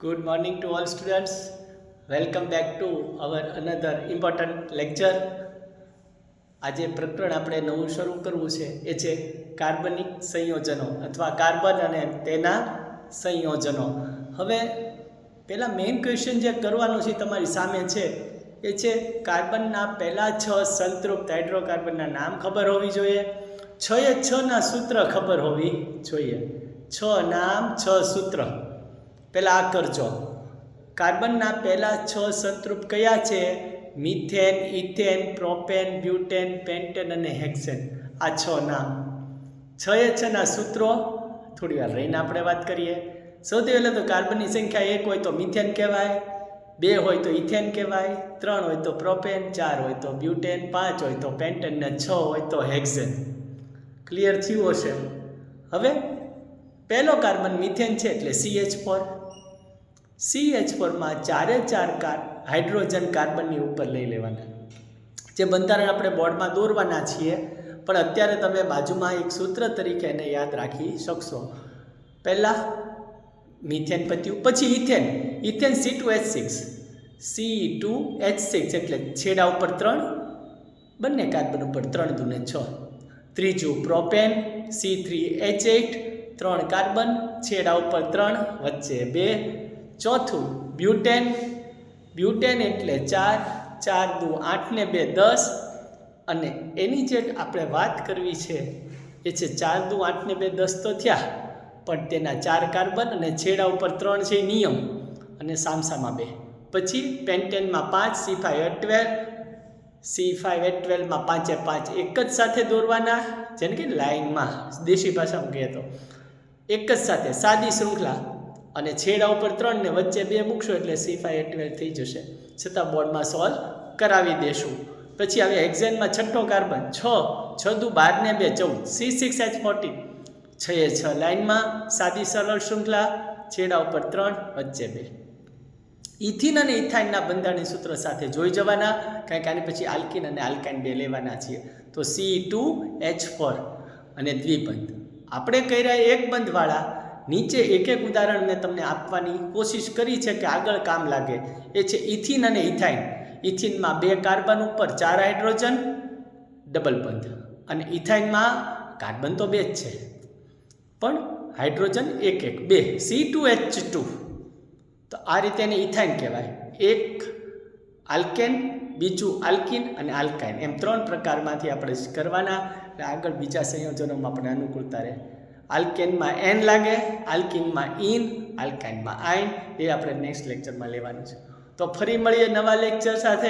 Good morning to all students. Welcome back to our another important lecture. આજે પ્રકરણ આપણે નવું શરૂ કરવું છે. એ છે કાર્બનિક સંયોજનો અથવા કાર્બન અને તેના સંયોજનો. હવે પહેલાં મેઇન ક્વેશ્ચન જે કરવાનું છે તમારી સામે છે. એ છે કાર્બનના પહેલાં છ સંતૃપ્ત હાઇડ્રોકાર્બનના નામ ખબર હોવી જોઈએ? છ એ છના સૂત્ર ખબર હોવી જોઈએ. છ નામ છ સૂત્ર. પહેલાં આ કરજો. કાર્બનના પહેલાં છ સંતૃપ કયા છે? Methane, ethane, propane, butane, pentane અને હેક્સેન. આ છ નામ. છ એ છ ના સૂત્રો. થોડી વાર રહીને આપણે વાત કરીએ. સૌથી પહેલાં તો કાર્બનની સંખ્યા એક હોય તો મિથેન કહેવાય, બે હોય તો ઇથેન કહેવાય, ત્રણ હોય તો પ્રોપેન, ચાર હોય તો બ્યુટેન, પાંચ હોય તો પેન્ટેન ને છ હોય તો હેક્સેન. ક્લિયર થયું હશે? હવે, પહેલો કાર્બન મિથેન છે એટલે સીએચ ફોર સીએચ ફોરમાં ચારે ચાર કાર હાઇડ્રોજન કાર્બનની ઉપર લઈ લેવાના. જે બંધારણ આપણે બોર્ડમાં દોરવાના છીએ, પણ અત્યારે તમે બાજુમાં એક સૂત્ર તરીકે એને યાદ રાખી શકશો. પહેલાં મિથેન પત્યું, પછી ethane ethane C two H six C two H six એટલે છેડા ઉપર ત્રણ, બંને કાર્બન ઉપર ત્રણ દુને છ. ત્રીજું propane C three H eight ત્રણ કાર્બન, છેડા ઉપર ત્રણ, વચ્ચે બે. ચોથું, બ્યુટેન. બ્યુટેન એટલે ચાર ચાર દુ આઠ ને બે દસ. અને એની જે આપણે વાત કરવી છે, એ છે ચાર દુ આઠ ને બે દસ તો થયા. પણ તેના ચાર કાર્બન અને છેડા ઉપર ત્રણ છે નિયમ. અને સામસામાં બે. પછી પેન્ટેનમાં પાંચ, C five H twelve. C five H ટ્વેલ્વમાં પાંચે પાંચ એક જ સાથે દોરવાના. જેને કે લાઇનમાં દેશી ભાષામાં કહીએ તો. એક જ સાથે સાદી શૃંખલા. અને છેડા ઉપર ત્રણ ને વચ્ચે બે મૂકશો એટલે સી ફાઈ ટ્વેલ્વ થઈ જશે. છતાં બોર્ડમાં સોલ્વ કરાવી દેશું. પછી હવે એક્ઝેનમાં છઠ્ઠો કાર્બન, છ છ દુ બારને બે, ચૌદ. C six H forty. છ એ છ લાઇનમાં, સાદી સરળ શૃંખલા, છેડા ઉપર ત્રણ, વચ્ચે બે. ઇથિન અને ઇથાઇનના બંધારણી સૂત્ર સાથે જોઈ જવાના, કારણ કે આની પછી આલ્કિન અને આલ્કાઇન બે લેવાના છીએ. તો સી ટુ એચ ફોર અને દ્વિબંધ. આપણે કર્યા એક બંધવાળા નીચે એક એક ઉદાહરણ મેં તમને આપવાની કોશિશ કરી છે કે આગળ કામ લાગે. એ છે ઇથિન અને ઇથાઇન. ઇથિનમાં બે કાર્બન ઉપર ચાર હાઇડ્રોજન, ડબલ બંધ. અને ઇથાઇનમાં કાર્બન તો બે જ છે. પણ હાઇડ્રોજન એક એક બે. સી ટુ એચ ટુ તો આ રીતે એને ઇથાઇન કહેવાય. એક આલ્કેન, બીજું આલ્કિન અને આલ્કાઇન. એમ ત્રણ પ્રકારમાંથી આપણે કરવાના. એટલે આગળ બીજા સંયોજનોમાં આપણે અનુકૂળતા રહે. આલ્કેનમાં એન લાગે, આલ્કિનમાં ઇન આલ્કાઇનમાં આઇન, એ આપણે નેક્સ્ટ લેક્ચરમાં લેવાનું છે. તો ફરી મળીએ નવા લેક્ચર સાથે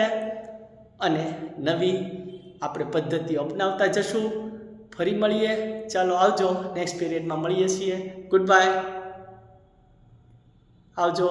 અને નવી આપણે પદ્ધતિ અપનાવતા જશું. ફરી મળીએ. ચાલો આવજો. નેક્સ્ટ પીરિયડમાં મળીએ છીએ. ગુડ બાય આવજો.